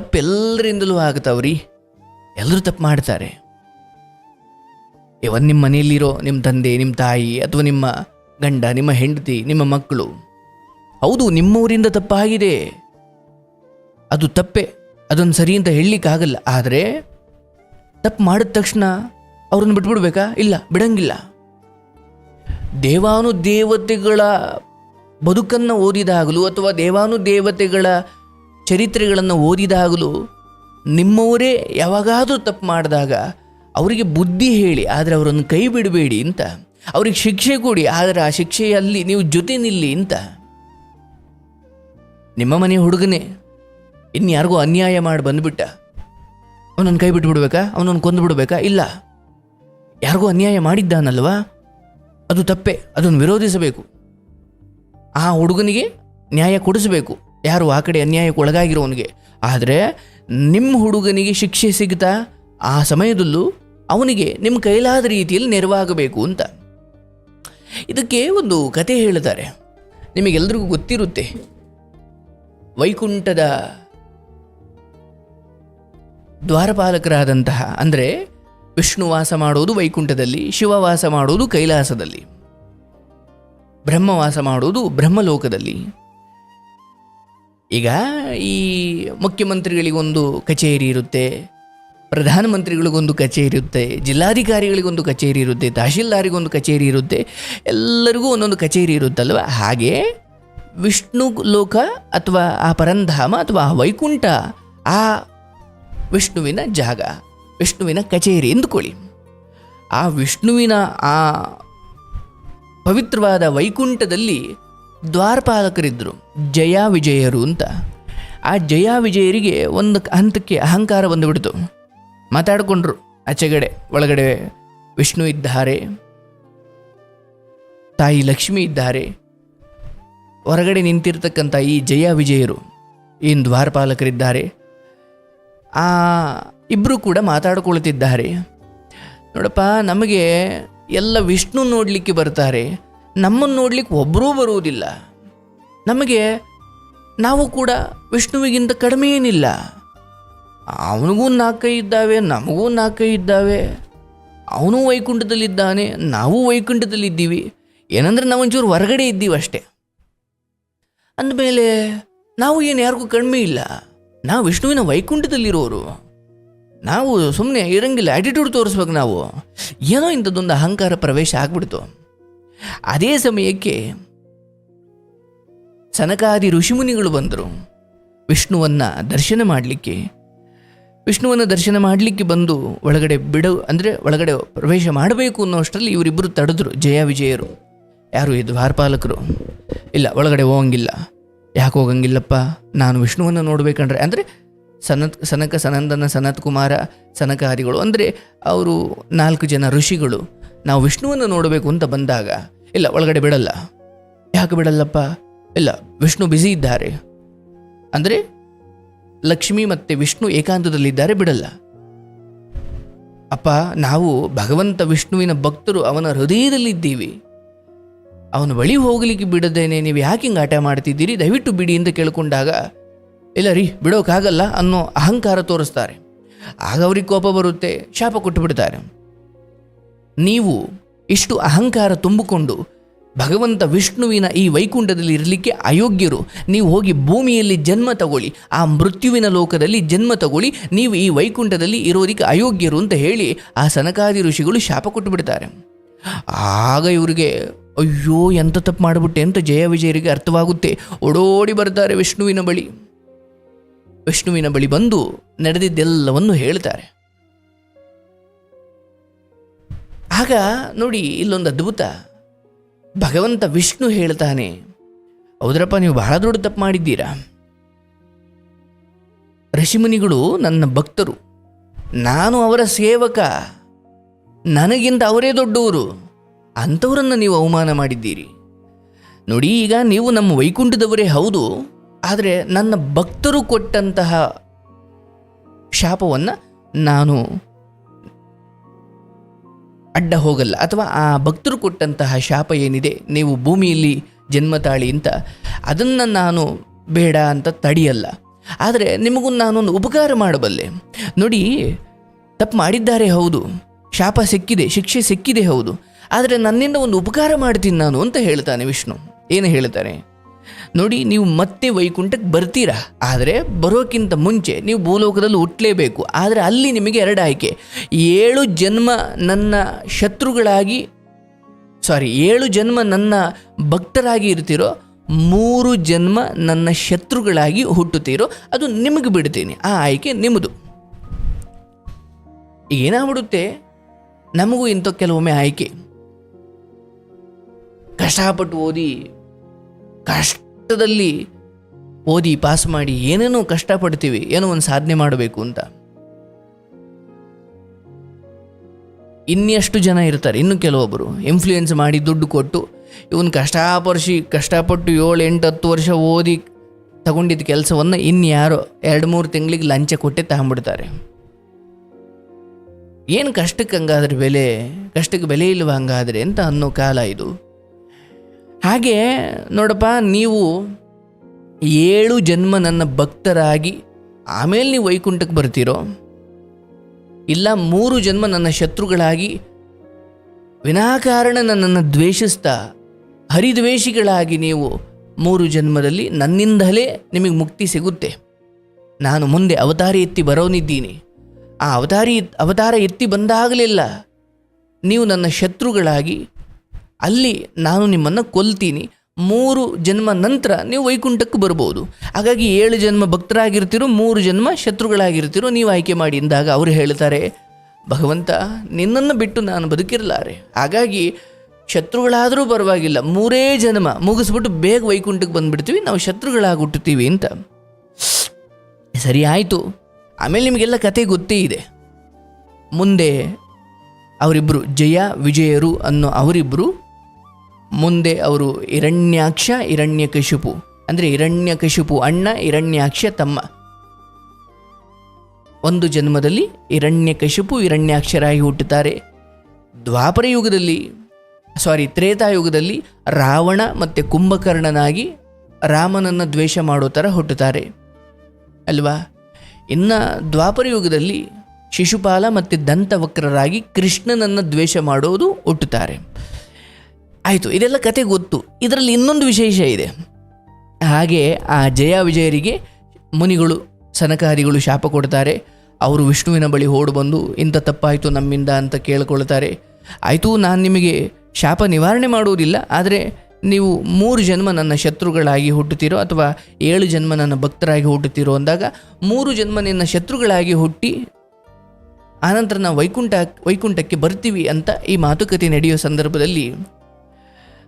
ತಪ್ಪೆಲ್ಲರಿಂದಲೂ ಆಗ್ತಾವ್ರಿ. ಎಲ್ಲರೂ ತಪ್ಪು ಮಾಡ್ತಾರೆ. ಇವನ್ ನಿಮ್ಮ ಮನೆಯಲ್ಲಿರೋ ನಿಮ್ಮ ತಂದೆ ನಿಮ್ಮ ತಾಯಿ ಅಥವಾ ನಿಮ್ಮ ಗಂಡ, ನಿಮ್ಮ ಹೆಂಡತಿ, ನಿಮ್ಮ ಮಕ್ಕಳು, ಹೌದು ನಿಮ್ಮವರಿಂದ ತಪ್ಪಾಗಿದೆ. ಅದು ತಪ್ಪೆ, ಅದೊಂದು ಸರಿ ಅಂತ ಹೇಳಲಿಕ್ಕಾಗಲ್ಲ. ಆದರೆ ತಪ್ಪು ಮಾಡಿದ ತಕ್ಷಣ ಅವ್ರನ್ನ ಬಿಟ್ಬಿಡ್ಬೇಕಾ? ಇಲ್ಲ, ಬಿಡಂಗಿಲ್ಲ. ದೇವಾನು ದೇವತೆಗಳ ಬದುಕನ್ನು ಓದಿದಾಗಲೂ ಅಥವಾ ದೇವಾನು ದೇವತೆಗಳ ಚರಿತ್ರೆಗಳನ್ನು ಓದಿದಾಗಲೂ ನಿಮ್ಮವರೇ ಯಾವಾಗಾದರೂ ತಪ್ಪು ಮಾಡಿದಾಗ ಅವರಿಗೆ ಬುದ್ಧಿ ಹೇಳಿ, ಆದರೆ ಅವರನ್ನು ಕೈ ಬಿಡಬೇಡಿ ಅಂತ. ಅವ್ರಿಗೆ ಶಿಕ್ಷೆ ಕೊಡಿ, ಆದರೆ ಆ ಶಿಕ್ಷೆಯಲ್ಲಿ ನೀವು ಜೊತೆ ನಿಲ್ಲಿ ಅಂತ. ನಿಮ್ಮ ಮನೆ ಹುಡುಗನೇ, ಇನ್ಯಾರಿಗೂ ಅನ್ಯಾಯ ಮಾಡಿ ಬಂದುಬಿಟ್ಟ. ಅವನನ್ನು ಕೈ ಬಿಟ್ಬಿಡ್ಬೇಕಾ ಅವನನ್ನು ಕೊಂದು ಬಿಡಬೇಕಾ? ಇಲ್ಲ. ಯಾರಿಗೂ ಅನ್ಯಾಯ ಮಾಡಿದ್ದಾನಲ್ವಾ? ಅದು ತಪ್ಪೆ, ಅದನ್ನು ವಿರೋಧಿಸಬೇಕು. ಆ ಹುಡುಗನಿಗೆ ನ್ಯಾಯ ಕೊಡಿಸಬೇಕು. ಯಾರು ಆ ಕಡೆ ಅನ್ಯಾಯಕ್ಕೆ ಒಳಗಾಗಿರೋವನಿಗೆ. ಆದರೆ ನಿಮ್ಮ ಹುಡುಗನಿಗೆ ಶಿಕ್ಷೆ ಸಿಗ್ತಾ, ಆ ಸಮಯದಲ್ಲೂ ಅವನಿಗೆ ನಿಮ್ಮ ಕೈಲಾದ ರೀತಿಯಲ್ಲಿ ನೆರವಾಗಬೇಕು ಅಂತ. ಇದಕ್ಕೆ ಒಂದು ಕತೆ ಹೇಳ್ತಾರೆ ನಿಮಗೆಲ್ಲರಿಗೂ ಗೊತ್ತಿರುತ್ತೆ. ವೈಕುಂಠದ ದ್ವಾರಪಾಲಕರಾದಂತಹ, ಅಂದರೆ ವಿಷ್ಣು ವಾಸ ಮಾಡೋದು ವೈಕುಂಠದಲ್ಲಿ, ಶಿವ ವಾಸ ಮಾಡೋದು ಕೈಲಾಸದಲ್ಲಿ ಬ್ರಹ್ಮವಾಸ ಮಾಡೋದು ಬ್ರಹ್ಮಲೋಕದಲ್ಲಿ. ಈಗ ಈ ಮುಖ್ಯಮಂತ್ರಿಗಳಿಗೊಂದು ಕಚೇರಿ ಇರುತ್ತೆ, ಪ್ರಧಾನಮಂತ್ರಿಗಳಿಗೊಂದು ಕಚೇರಿ ಇರುತ್ತೆ, ಜಿಲ್ಲಾಧಿಕಾರಿಗಳಿಗೊಂದು ಕಚೇರಿ ಇರುತ್ತೆ, ತಹಶೀಲ್ದಾರಿಗೊಂದು ಕಚೇರಿ ಇರುತ್ತೆ, ಎಲ್ಲರಿಗೂ ಒಂದೊಂದು ಕಚೇರಿ ಇರುತ್ತಲ್ವ? ಹಾಗೆ ವಿಷ್ಣು ಲೋಕ ಅಥವಾ ಆ ಪರಂಧಾಮ ಅಥವಾ ಆ ವೈಕುಂಠ ಆ ವಿಷ್ಣುವಿನ ಜಾಗ, ವಿಷ್ಣುವಿನ ಕಚೇರಿ ಎಂದುಕೊಳ್ಳಿ. ಆ ವಿಷ್ಣುವಿನ ಆ ಪವಿತ್ರವಾದ ವೈಕುಂಠದಲ್ಲಿ ದ್ವಾರಪಾಲಕರಿದ್ದರು ಜಯ ವಿಜಯರು ಅಂತ. ಆ ಜಯ ವಿಜಯರಿಗೆ ಒಂದು ಹಂತಕ್ಕೆ ಅಹಂಕಾರ ಬಂದುಬಿಡ್ತು. ಮಾತಾಡಿಕೊಂಡ್ರು, ಆಚೆಗಡೆ, ಒಳಗಡೆ ವಿಷ್ಣು ಇದ್ದಾರೆ, ತಾಯಿ ಲಕ್ಷ್ಮಿ ಇದ್ದಾರೆ. ಹೊರಗಡೆ ನಿಂತಿರ್ತಕ್ಕಂಥ ಈ ಜಯ ವಿಜಯರು ಏನು ದ್ವಾರಪಾಲಕರಿದ್ದಾರೆ. ಆ ಇಬ್ಬರು ಕೂಡ ಮಾತಾಡಿಕೊಳ್ತಿದ್ದಾರೆ. ನೋಡಪ್ಪ, ನಮಗೆ ಎಲ್ಲ ವಿಷ್ಣು ನೋಡಲಿಕ್ಕೆ ಬರ್ತಾರೆ. ನಮ್ಮನ್ನು ನೋಡ್ಲಿಕ್ಕೆ ಒಬ್ಬರೂ ಬರುವುದಿಲ್ಲ. ನಮಗೆ ನಾವು ಕೂಡ ವಿಷ್ಣುವಿಗಿಂತ ಕಡಿಮೆ ಏನಿಲ್ಲ ಅವನಿಗೂ ನಾಲ್ಕೈ ಇದ್ದಾವೆ, ನಮಗೂ ನಾಲ್ಕೈ ಇದ್ದಾವೆ. ಅವನು ವೈಕುಂಠದಲ್ಲಿದ್ದಾನೆ, ನಾವು ವೈಕುಂಠದಲ್ಲಿದ್ದೀವಿ. ಏನಂದ್ರೆ ನಾವು ಒಂಚೂರು ಹೊರಗಡೆ ಇದ್ದೀವಿ ಅಷ್ಟೇ. ಅಂದಮೇಲೆ ನಾವು ಏನು ಯಾರಿಗೂ ಕಡಿಮೆ ಇಲ್ಲ. ನಾವು ವಿಷ್ಣುವಿನ ವೈಕುಂಠದಲ್ಲಿರೋರು. ನಾವು ಸುಮ್ಮನೆ ಇರಂಗಿಲ್ಲ ಆ್ಯಟಿಟ್ಯೂಡ್ ತೋರಿಸ್ಬೇಕು ನಾವು. ಏನೋ ಇಂಥದ್ದೊಂದು ಅಹಂಕಾರ ಪ್ರವೇಶ ಆಗ್ಬಿಡ್ತು. ಅದೇ ಸಮಯಕ್ಕೆ ಸನಕಾದಿ ಋಷಿಮುನಿಗಳು ಬಂದರು. ವಿಷ್ಣುವನ್ನು ದರ್ಶನ ಮಾಡಲಿಕ್ಕೆ. ವಿಷ್ಣುವನ್ನು ದರ್ಶನ ಮಾಡಲಿಕ್ಕೆ ಬಂದು ಒಳಗಡೆ ಬಿಡ ಅಂದರೆ ಒಳಗಡೆ ಪ್ರವೇಶ ಮಾಡಬೇಕು ಅನ್ನೋಷ್ಟರಲ್ಲಿ ಇವರಿಬ್ಬರು ತಡೆದ್ರು, ಜಯ ವಿಜಯರು. ಯಾರು ಈ ದ್ವಾರಪಾಲಕರು? ಇಲ್ಲ, ಒಳಗಡೆ ಹೋಗಂಗಿಲ್ಲ. ಯಾಕೆ ಹೋಗಂಗಿಲ್ಲಪ್ಪ? ನಾನು ವಿಷ್ಣುವನ್ನು ನೋಡಬೇಕಂದ್ರೆ, ಅಂದರೆ ಸನತ್, ಸನಕ ಸನಂದನ ಸನತ್ ಕುಮಾರ ಸನಕಾದಿಗಳು ಅಂದರೆ ಅವರು ನಾಲ್ಕು ಜನ ಋಷಿಗಳು. ನಾವು ವಿಷ್ಣುವನ್ನು ನೋಡಬೇಕು ಅಂತ ಬಂದಾಗ, ಇಲ್ಲ, ಒಳಗಡೆ ಬಿಡಲ್ಲ. ಯಾಕೆ ಬಿಡಲ್ಲಪ್ಪ? ಇಲ್ಲ, ವಿಷ್ಣು ಬ್ಯುಸಿ ಇದ್ದಾರೆ. ಅಂದರೆ, ಲಕ್ಷ್ಮಿ ಮತ್ತು ವಿಷ್ಣು ಏಕಾಂತದಲ್ಲಿದ್ದಾರೆ, ಬಿಡಲ್ಲ. ಅಪ್ಪ, ನಾವು ಭಗವಂತ ವಿಷ್ಣುವಿನ ಭಕ್ತರು ಅವನ ಹೃದಯದಲ್ಲಿದ್ದೀವಿ. ಅವನ ಬಳಿ ಹೋಗಲಿಕ್ಕೆ ಬಿಡದೇನೆ, ನೀವು ಯಾಕೆ ಹಿಂಗೆ ಆಟ ಮಾಡ್ತಿದ್ದೀರಿ? ದಯವಿಟ್ಟು ಬಿಡಿ ಅಂತ ಕೇಳಿಕೊಂಡಾಗ, ಇಲ್ಲ ರೀ ಬಿಡೋಕ್ಕಾಗಲ್ಲ ಅನ್ನೋ ಅಹಂಕಾರ ತೋರಿಸ್ತಾರೆ. ಆಗ ಅವ್ರಿಗೆ ಕೋಪ ಬರುತ್ತೆ, ಶಾಪ ಕೊಟ್ಟು ಬಿಡ್ತಾರೆ ನೀವು ಇಷ್ಟು ಅಹಂಕಾರ ತುಂಬಿಕೊಂಡು ಭಗವಂತ ವಿಷ್ಣುವಿನ ಈ ವೈಕುಂಠದಲ್ಲಿ ಇರಲಿಕ್ಕೆ ಅಯೋಗ್ಯರು. ನೀವು ಹೋಗಿ ಭೂಮಿಯಲ್ಲಿ ಜನ್ಮ ತಗೊಳ್ಳಿ. ಆ ಮೃತ್ಯುವಿನ ಲೋಕದಲ್ಲಿ ಜನ್ಮ ತಗೊಳ್ಳಿ. ನೀವು ಈ ವೈಕುಂಠದಲ್ಲಿ ಇರೋದಕ್ಕೆ ಅಯೋಗ್ಯರು ಅಂತ ಹೇಳಿ ಆ ಸನಕಾದಿ ಋಷಿಗಳು ಶಾಪ ಕೊಟ್ಟು ಬಿಡ್ತಾರೆ ಆಗ ಇವರಿಗೆ, ಅಯ್ಯೋ, ಎಂತ ತಪ್ಪು ಮಾಡಿಬಿಟ್ಟೆ ಅಂತ ಜಯ ವಿಜಯರಿಗೆ ಅರ್ಥವಾಗುತ್ತೆ. ಓಡೋಡಿ ಬರ್ತಾರೆ ವಿಷ್ಣುವಿನ ಬಳಿ. ವಿಷ್ಣುವಿನ ಬಳಿ ಬಂದು ನಡೆದಿದ್ದೆಲ್ಲವನ್ನು ಹೇಳ್ತಾರೆ. ಆಗ ನೋಡಿ ಇಲ್ಲೊಂದು ಅದ್ಭುತ. ಭಗವಂತ ವಿಷ್ಣು ಹೇಳ್ತಾನೆ, ಹೌದ್ರಪ್ಪ, ನೀವು ಬಹಳ ದೊಡ್ಡ ತಪ್ಪು ಮಾಡಿದ್ದೀರಾ? ಋಷಿಮುನಿಗಳು ನನ್ನ ಭಕ್ತರು, ನಾನು ಅವರ ಸೇವಕ, ನನಗಿಂತ ಅವರೇ ದೊಡ್ಡವರು, ಅಂಥವರನ್ನು ನೀವು ಅವಮಾನ ಮಾಡಿದ್ದೀರಿ. ನೋಡಿ, ಈಗ ನೀವು ನಮ್ಮ ವೈಕುಂಠದವರೇ ಹೌದು, ಆದರೆ ನನ್ನ ಭಕ್ತರು ಕೊಟ್ಟಂತಹ ಶಾಪವನ್ನು ನಾನು ಅಡ್ಡ ಹೋಗಲ್ಲ. ಅಥವಾ ಆ ಭಕ್ತರು ಕೊಟ್ಟಂತಹ ಶಾಪ ಏನಿದೆ, ನೀವು ಭೂಮಿಯಲ್ಲಿ ಜನ್ಮ ತಾಳಿ ಅಂತ, ಅದನ್ನು ನಾನು ಬೇಡ ಅಂತ ತಡೆಯಲ್ಲ. ಆದರೆ ನಿಮಗೂ ನಾನೊಂದು ಉಪಕಾರ ಮಾಡಬಲ್ಲೆ. ನೋಡಿ, ತಪ್ಪು ಮಾಡಿದ್ದಾರೆ ಹೌದು. ಶಾಪ ಸಿಕ್ಕಿದೆ, ಶಿಕ್ಷೆ ಸಿಕ್ಕಿದೆ ಹೌದು. ಆದರೆ ನನ್ನಿಂದ ಒಂದು ಉಪಕಾರ ಮಾಡ್ತೀನಿ ನಾನು ಅಂತ ಹೇಳ್ತಾನೆ ವಿಷ್ಣು. ಏನು ಹೇಳ್ತಾನೆ? ನೋಡಿ, ನೀವು ಮತ್ತೆ ವೈಕುಂಠಕ್ಕೆ ಬರ್ತೀರಾ? ಆದರೆ ಬರೋಕ್ಕಿಂತ ಮುಂಚೆ ನೀವು ಭೂಲೋಕದಲ್ಲಿ ಹುಟ್ಟಲೇಬೇಕು ಆದರೆ ಅಲ್ಲಿ ನಿಮಗೆ ಎರಡು ಆಯ್ಕೆ. ಏಳು ಜನ್ಮ ನನ್ನ ಶತ್ರುಗಳಾಗಿ ಸಾರಿ ಏಳು ಜನ್ಮ ನನ್ನ ಭಕ್ತರಾಗಿ ಇರ್ತೀರೋ, ಮೂರು ಜನ್ಮ ನನ್ನ ಶತ್ರುಗಳಾಗಿ ಹುಟ್ಟುತ್ತೀರೋ, ಅದು ನಿಮಗೆ ಬಿಡ್ತೀನಿ. ಆ ಆಯ್ಕೆ ನಿಮ್ಮದು. ಏನಾಗ್ಬಿಡುತ್ತೆ? ನಮಗೂ ಇಂಥ ಕೆಲವೊಮ್ಮೆ ಆಯ್ಕೆ. ಕಷ್ಟಪಟ್ಟು ಓದಿ ಕಷ್ಟದಲ್ಲಿ ಓದಿ ಪಾಸ್ ಮಾಡಿ ಏನೇನೋ ಕಷ್ಟಪಡ್ತೀವಿ, ಏನೋ ಒಂದು ಸಾಧನೆ ಮಾಡಬೇಕು ಅಂತ. ಇನ್ನೆಷ್ಟು ಜನ ಇರ್ತಾರೆ, ಇನ್ನು ಕೆಲವೊಬ್ಬರು ಇನ್ಫ್ಲೂಯೆನ್ಸ್ ಮಾಡಿ ದುಡ್ಡು ಕೊಟ್ಟು, ಇವನು ಕಷ್ಟಪರ್ಷಿ ಕಷ್ಟಪಟ್ಟು ಏಳು ಎಂಟು ಹತ್ತು ವರ್ಷ ಓದಿ ತಗೊಂಡಿದ್ದ ಕೆಲಸವನ್ನು ಇನ್ಯಾರೋ ಎರಡು ಮೂರು ತಿಂಗಳಿಗೆ ಲಂಚ ಕೊಟ್ಟೆ ತಗೊಂಡ್ಬಿಡ್ತಾರೆ. ಏನು ಕಷ್ಟಕ್ಕೆ ಹಂಗಾದ್ರೆ ಬೆಲೆ, ಕಷ್ಟಕ್ಕೆ ಬೆಲೆ ಇಲ್ವ ಹಂಗಾದ್ರೆ ಅಂತ ಅನ್ನೋ ಕಾಲ ಇದು. ಹಾಗೆ ನೋಡಪ್ಪ, ನೀವು ಏಳು ಜನ್ಮ ನನ್ನ ಭಕ್ತರಾಗಿ ಆಮೇಲೆ ನೀವು ವೈಕುಂಠಕ್ಕೆ ಬರ್ತೀರೋ, ಇಲ್ಲ ಮೂರು ಜನ್ಮ ನನ್ನ ಶತ್ರುಗಳಾಗಿ ವಿನಾಕಾರಣ ನನ್ನನ್ನು ದ್ವೇಷಿಸ್ತಾ ಹರಿದ್ವೇಷಿಗಳಾಗಿ ನೀವು ಮೂರು ಜನ್ಮದಲ್ಲಿ ನನ್ನಿಂದಲೇ ನಿಮಗೆ ಮುಕ್ತಿ ಸಿಗುತ್ತೆ. ನಾನು ಮುಂದೆ ಅವತಾರ ಎತ್ತಿ ಬರೋನಿದ್ದೀನಿ. ಆ ಅವತಾರಿ, ಅವತಾರ ಎತ್ತಿ ಬಂದಾಗಲಿಲ್ಲ. ನೀವು ನನ್ನ ಶತ್ರುಗಳಾಗಿ ಅಲ್ಲಿ ನಾನು ನಿಮ್ಮನ್ನು ಕೊಲ್ತೀನಿ. ಮೂರು ಜನ್ಮ ನಂತರ ನೀವು ವೈಕುಂಠಕ್ಕೆ ಬರ್ಬೋದು. ಹಾಗಾಗಿ ಏಳು ಜನ್ಮ ಭಕ್ತರಾಗಿರ್ತಿರೋ, ಮೂರು ಜನ್ಮ ಶತ್ರುಗಳಾಗಿರ್ತಿರೋ, ನೀವು ಆಯ್ಕೆ ಮಾಡಿ ಎಂದಾಗ ಅವರು ಹೇಳ್ತಾರೆ, ಭಗವಂತ, ನಿನ್ನನ್ನು ಬಿಟ್ಟು ನಾನು ಬದುಕಿರಲಾರೆ. ಹಾಗಾಗಿ ಶತ್ರುಗಳಾದರೂ ಪರವಾಗಿಲ್ಲ, ಮೂರೇ ಜನ್ಮ ಮುಗಿಸ್ಬಿಟ್ಟು ಬೇಗ ವೈಕುಂಠಕ್ಕೆ ಬಂದುಬಿಡ್ತೀವಿ, ನಾವು ಶತ್ರುಗಳಾಗಿ ಹುಟ್ಟುತ್ತೀವಿ ಅಂತ. ಸರಿ ಆಯಿತು. ಆಮೇಲೆ ನಿಮಗೆಲ್ಲ ಕತೆ ಗೊತ್ತೇ ಇದೆ. ಮುಂದೆ ಅವರಿಬ್ಬರು ಜಯ, ವಿಜಯರು ಅನ್ನೋ ಅವರಿಬ್ಬರು ಮುಂದೆ ಅವರು ಹಿರಣ್ಯಾಕ್ಷ, ಹಿರಣ್ಯಕಶಿಪು. ಅಂದರೆ ಹಿರಣ್ಯಕಶಿಪು ಅಣ್ಣ, ಹಿರಣ್ಯಾಕ್ಷ ತಮ್ಮ. ಒಂದು ಜನ್ಮದಲ್ಲಿ ಹಿರಣ್ಯಕಶಿಪು ಹಿರಣ್ಯಾಕ್ಷರಾಗಿ ಹುಟ್ಟುತ್ತಾರೆ. ದ್ವಾಪರ ಯುಗದಲ್ಲಿ ಸಾರಿ ತ್ರೇತಾಯುಗದಲ್ಲಿ ರಾವಣ ಮತ್ತು ಕುಂಭಕರ್ಣನಾಗಿ ರಾಮನನ್ನು ದ್ವೇಷ ಮಾಡೋ ಥರ ಹುಟ್ಟುತ್ತಾರೆ. ಅಲ್ವಾ? ಇನ್ನು ದ್ವಾಪರ ಯುಗದಲ್ಲಿ ಶಿಶುಪಾಲ ಮತ್ತು ದಂತವಕ್ರರಾಗಿ ಕೃಷ್ಣನನ್ನು ದ್ವೇಷ ಮಾಡೋದು ಹುಟ್ಟುತ್ತಾರೆ. ಆಯಿತು, ಇದೆಲ್ಲ ಕತೆ ಗೊತ್ತು. ಇದರಲ್ಲಿ ಇನ್ನೊಂದು ವಿಶೇಷ ಇದೆ. ಹಾಗೆ ಆ ಜಯ ವಿಜಯರಿಗೆ ಮುನಿಗಳು ಸನಕಾದಿಗಳು ಶಾಪ ಕೊಡ್ತಾರೆ. ಅವರು ವಿಷ್ಣುವಿನ ಬಳಿ ಓಡು ಬಂದು, ಇಂಥ ತಪ್ಪಾಯಿತು ನಮ್ಮಿಂದ ಅಂತ ಕೇಳಿಕೊಳ್ತಾರೆ. ಆಯಿತು, ನಾನು ನಿಮಗೆ ಶಾಪ ನಿವಾರಣೆ ಮಾಡುವುದಿಲ್ಲ ಆದರೆ ನೀವು ಮೂರು ಜನ್ಮ ನನ್ನ ಶತ್ರುಗಳಾಗಿ ಹುಟ್ಟುತ್ತೀರೋ ಅಥವಾ ಏಳು ಜನ್ಮ ನನ್ನ ಭಕ್ತರಾಗಿ ಹುಟ್ಟುತ್ತೀರೋ ಅಂದಾಗ, ಮೂರು ಜನ್ಮ ನಿನ್ನ ಶತ್ರುಗಳಾಗಿ ಹುಟ್ಟಿ ಆನಂತರ ನಾವು ವೈಕುಂಠ, ವೈಕುಂಠಕ್ಕೆ ಬರ್ತೀವಿ ಅಂತ ಈ ಮಾತುಕತೆ ನಡೆಯೋ ಸಂದರ್ಭದಲ್ಲಿ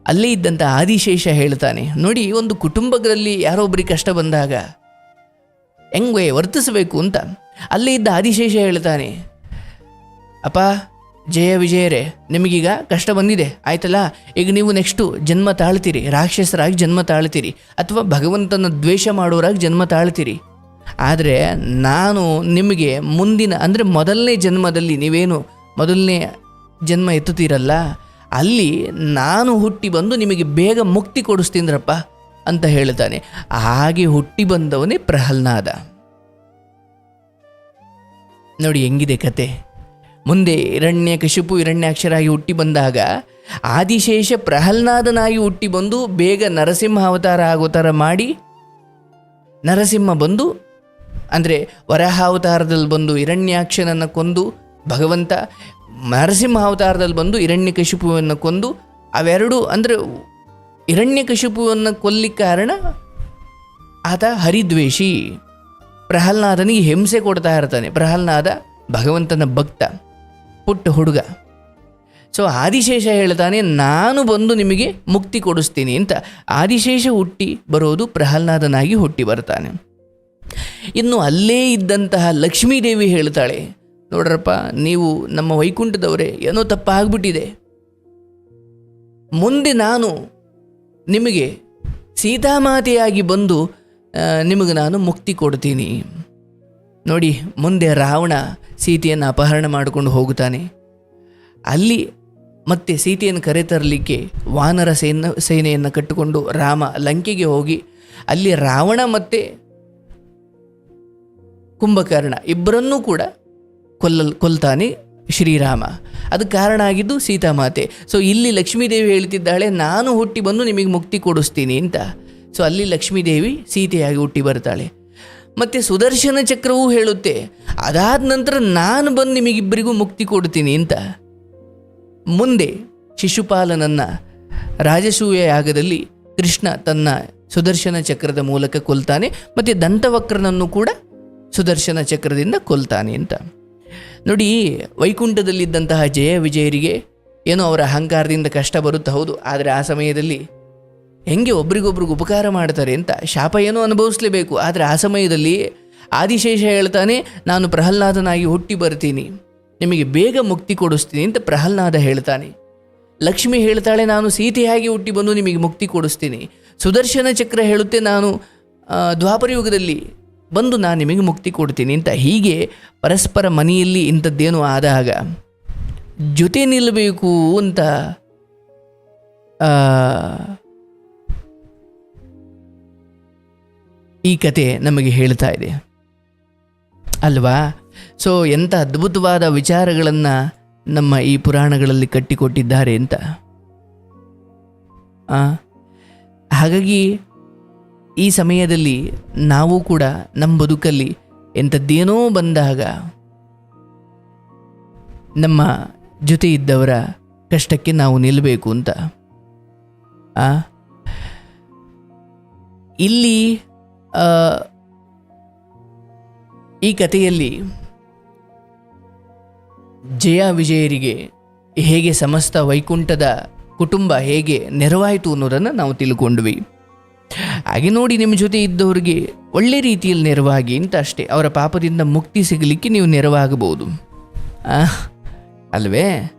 ಅಲ್ಲೇ ಇದ್ದಂಥ ಆದಿಶೇಷ ಹೇಳ್ತಾನೆ, ನೋಡಿ, ಒಂದು ಕುಟುಂಬದಲ್ಲಿ ಯಾರೋ ಒಬ್ಬರಿಗೆ ಕಷ್ಟ ಬಂದಾಗ ಹೆಂಗೆ ವರ್ತಿಸಬೇಕು ಅಂತ? ಅಲ್ಲೇ ಇದ್ದ ಆದಿಶೇಷ ಹೇಳ್ತಾನೆ, ಅಪ್ಪ, ಜಯ ವಿಜಯರೇ, ನಿಮಗೀಗ ಕಷ್ಟ ಬಂದಿದೆ, ಆಯ್ತಲ್ಲ? ಈಗ ನೀವು ನೆಕ್ಸ್ಟು ಜನ್ಮ ತಾಳ್ತೀರಿ, ರಾಕ್ಷಸರಾಗಿ ಜನ್ಮ ತಾಳ್ತೀರಿ, ಅಥವಾ ಭಗವಂತನ ದ್ವೇಷ ಮಾಡೋರಾಗಿ ಜನ್ಮ ತಾಳ್ತೀರಿ. ಆದರೆ ನಾನು ನಿಮಗೆ ಮುಂದಿನ, ಅಂದರೆ ಮೊದಲನೇ ಜನ್ಮದಲ್ಲಿ ನೀವೇನು ಮೊದಲನೇ ಜನ್ಮ ಎತ್ತುತ್ತೀರಲ್ಲ? ಅಲ್ಲಿ ನಾನು ಹುಟ್ಟಿ ಬಂದು ನಿಮಗೆ ಬೇಗ ಮುಕ್ತಿ ಕೊಡಿಸ್ತೀನ್ರಪ್ಪ ಅಂತ ಹೇಳ್ತಾನೆ ಹಾಗೆ ಹುಟ್ಟಿ ಬಂದವನೇ ಪ್ರಹ್ಲಾದ. ನೋಡಿ ಹೆಂಗಿದೆ ಕತೆ. ಮುಂದೆ ಹಿರಣ್ಯ ಕಶಿಪು ಹಿರಣ್ಯಾಕ್ಷರಾಗಿ ಹುಟ್ಟಿ ಬಂದಾಗ ಆದಿಶೇಷ ಪ್ರಹ್ಲಾದನಾಗಿ ಹುಟ್ಟಿ ಬಂದು ಬೇಗ ನರಸಿಂಹ ಅವತಾರ ಆಗೋ ಥರ ಮಾಡಿ ನರಸಿಂಹ ಬಂದು, ಅಂದರೆ ವರಹಾವತಾರದಲ್ಲಿ ಬಂದು ಹಿರಣ್ಯಾಕ್ಷನನ್ನು ಕೊಂದು ಭಗವಂತ ನರಸಿಂಹ ಅವತಾರದಲ್ಲಿ ಬಂದು ಹಿರಣ್ಯಕಶಿಪುವನ್ನು ಕೊಂದು ಅವೆರಡು ಅಂದರೆ ಹಿರಣ್ಯಕಶಿಪುವನ್ನು ಕೊಲ್ಲಿಕ್ಕೆ ಕಾರಣ ಆತ ಹರಿದ್ವೇಷಿ. ಪ್ರಹ್ಲಾದನಿಗೆ ಹಿಂಸೆ ಕೊಡ್ತಾ ಇರ್ತಾನೆ. ಪ್ರಹ್ಲಾದ ಭಗವಂತನ ಭಕ್ತ, ಪುಟ್ಟ ಹುಡುಗ. ಸೊ ಆದಿಶೇಷ ಹೇಳ್ತಾನೆ, ನಾನು ಬಂದು ನಿಮಗೆ ಮುಕ್ತಿ ಕೊಡಿಸ್ತೀನಿ ಅಂತ ಆದಿಶೇಷ ಹುಟ್ಟಿ ಬರೋದು ಪ್ರಹ್ಲಾದನಾಗಿ ಹುಟ್ಟಿ ಬರ್ತಾನೆ. ಇನ್ನು ಅಲ್ಲೇ ಇದ್ದಂತಹ ಲಕ್ಷ್ಮೀದೇವಿ ಹೇಳ್ತಾಳೆ ನೋಡ್ರಪ್ಪ, ನೀವು ನಮ್ಮ ವೈಕುಂಠದವರೇ, ಏನೋ ತಪ್ಪಾಗ್ಬಿಟ್ಟಿದೆ. ಮುಂದೆ ನಾನು ನಿಮಗೆ ಸೀತಾಮಾತೆಯಾಗಿ ಬಂದು ನಿಮಗೆ ನಾನು ಮುಕ್ತಿ ಕೊಡ್ತೀನಿ. ನೋಡಿ, ಮುಂದೆ ರಾವಣ ಸೀತೆಯನ್ನು ಅಪಹರಣ ಮಾಡಿಕೊಂಡು ಹೋಗುತ್ತಾನೆ. ಅಲ್ಲಿ ಮತ್ತೆ ಸೀತೆಯನ್ನು ಕರೆತರಲಿಕ್ಕೆ ವಾನರ ಸೇನ, ಸೇನೆಯನ್ನು ಕಟ್ಟಿಕೊಂಡು ರಾಮ ಲಂಕೆಗೆ ಹೋಗಿ, ಅಲ್ಲಿ ರಾವಣ ಮತ್ತೆ ಕುಂಭಕರ್ಣ ಇಬ್ಬರನ್ನೂ ಕೂಡ ಕೊಲ್ಲಲ್ ಕೊಲ್ತಾನೆ ಶ್ರೀರಾಮ. ಅದು ಕಾರಣ ಆಗಿದ್ದು ಸೀತಾಮಾತೆ ಸೊ ಇಲ್ಲಿ ಲಕ್ಷ್ಮೀದೇವಿ ಹೇಳ್ತಿದ್ದಾಳೆ, ನಾನು ಹುಟ್ಟಿ ಬಂದು ನಿಮಗೆ ಮುಕ್ತಿ ಕೊಡಿಸ್ತೀನಿ ಅಂತ. ಸೊ ಅಲ್ಲಿ ಲಕ್ಷ್ಮೀದೇವಿ ಸೀತೆಯಾಗಿ ಹುಟ್ಟಿ ಬರ್ತಾಳೆ. ಮತ್ತು ಸುದರ್ಶನ ಚಕ್ರವೂ ಹೇಳುತ್ತೆ, ಅದಾದ ನಂತರ ನಾನು ಬಂದು ನಿಮಗಿಬ್ಬರಿಗೂ ಮುಕ್ತಿ ಕೊಡ್ತೀನಿ ಅಂತ. ಮುಂದೆ ಶಿಶುಪಾಲನನ್ನು ರಾಜಸೂಯ ಯಾಗದಲ್ಲಿ ಕೃಷ್ಣ ತನ್ನ ಸುದರ್ಶನ ಚಕ್ರದ ಮೂಲಕ ಕೊಲ್ತಾನೆ, ಮತ್ತು ದಂತವಕ್ರನನ್ನು ಕೂಡ ಸುದರ್ಶನ ಚಕ್ರದಿಂದ ಕೊಲ್ತಾನೆ ಅಂತ. ನೋಡಿ, ವೈಕುಂಠದಲ್ಲಿದ್ದಂತಹ ಜಯ ವಿಜಯರಿಗೆ ಏನೋ ಅವರ ಅಹಂಕಾರದಿಂದ ಕಷ್ಟ ಬರುತ್ತಾ ಹೌದು. ಆದರೆ ಆ ಸಮಯದಲ್ಲಿ ಹೆಂಗೆ ಒಬ್ರಿಗೊಬ್ರಿಗೆ ಉಪಕಾರ ಮಾಡ್ತಾರೆ ಅಂತ ಶಾಪ ಏನೋ ಅನುಭವಿಸ್ಲೇಬೇಕು. ಆದರೆ ಆ ಸಮಯದಲ್ಲಿ ಆದಿಶೇಷ ಹೇಳ್ತಾನೆ, ನಾನು ಪ್ರಹ್ಲಾದನಾಗಿ ಹುಟ್ಟಿ ಬರ್ತೀನಿ. ನಿಮಗೆ ಬೇಗ ಮುಕ್ತಿ ಕೊಡಿಸ್ತೀನಿ ಅಂತ ಪ್ರಹ್ಲಾದ ಹೇಳ್ತಾನೆ. ಲಕ್ಷ್ಮಿ ಹೇಳ್ತಾಳೆ, ನಾನು ಸೀತೆಯಾಗಿ ಹುಟ್ಟಿ ಬಂದು ನಿಮಗೆ ಮುಕ್ತಿ ಕೊಡಿಸ್ತೀನಿ. ಸುದರ್ಶನ ಚಕ್ರ ಹೇಳುತ್ತೆ, ನಾನು ದ್ವಾಪರಯುಗದಲ್ಲಿ ದ್ವಾಪರ ಯುಗದಲ್ಲಿ ಬಂದು ನಾನು ನಿಮಗೆ ಮುಕ್ತಿ ಕೊಡ್ತೀನಿ ಅಂತ ಹೀಗೆ ಪರಸ್ಪರ ಮನೆಯಲ್ಲಿ ಇಂಥದ್ದೇನು ಆದಾಗ ಜೊತೆ ನಿಲ್ಲಬೇಕು ಅಂತ ಈ ಕತೆ ನಮಗೆ ಹೇಳ್ತಾ ಇದೆ. ಅಲ್ವಾ? ಸೊ ಎಂಥ ಅದ್ಭುತವಾದ ವಿಚಾರಗಳನ್ನು ನಮ್ಮ ಈ ಪುರಾಣಗಳಲ್ಲಿ ಕಟ್ಟಿಕೊಟ್ಟಿದ್ದಾರೆ ಅಂತ. ಹಾಗಾಗಿ ಈ ಸಮಯದಲ್ಲಿ ನಾವು ಕೂಡ ನಮ್ಮ ಬದುಕಲ್ಲಿ ಎಂಥದ್ದೇನೋ ಬಂದಾಗ ನಮ್ಮ ಜೊತೆ ಇದ್ದವರ ಕಷ್ಟಕ್ಕೆ ನಾವು ನಿಲ್ಲಬೇಕು ಅಂತ. ಇಲ್ಲಿ ಈ ಕಥೆಯಲ್ಲಿ ಜಯ ವಿಜಯರಿಗೆ ಹೇಗೆ ಸಮಸ್ತ ವೈಕುಂಠದ ಕುಟುಂಬ ಹೇಗೆ ನೆರವಾಯಿತು ಅನ್ನೋದನ್ನು ನಾವು ತಿಳ್ಕೊಂಡ್ವಿ. ಹಾಗೆ ನೋಡಿ ನಿಮ್ಮ ಜೊತೆ ಇದ್ದವರಿಗೆ ಒಳ್ಳೆ ರೀತಿಯಲ್ಲಿ ನೆರವಾಗಿ ಅಂತ ಅಷ್ಟೇ. ಅವರ ಪಾಪದಿಂದ ಮುಕ್ತಿ ಸಿಗಲಿಕ್ಕೆ ನೀವು ನೆರವಾಗಬಹುದು. ಅಲ್ವೇ?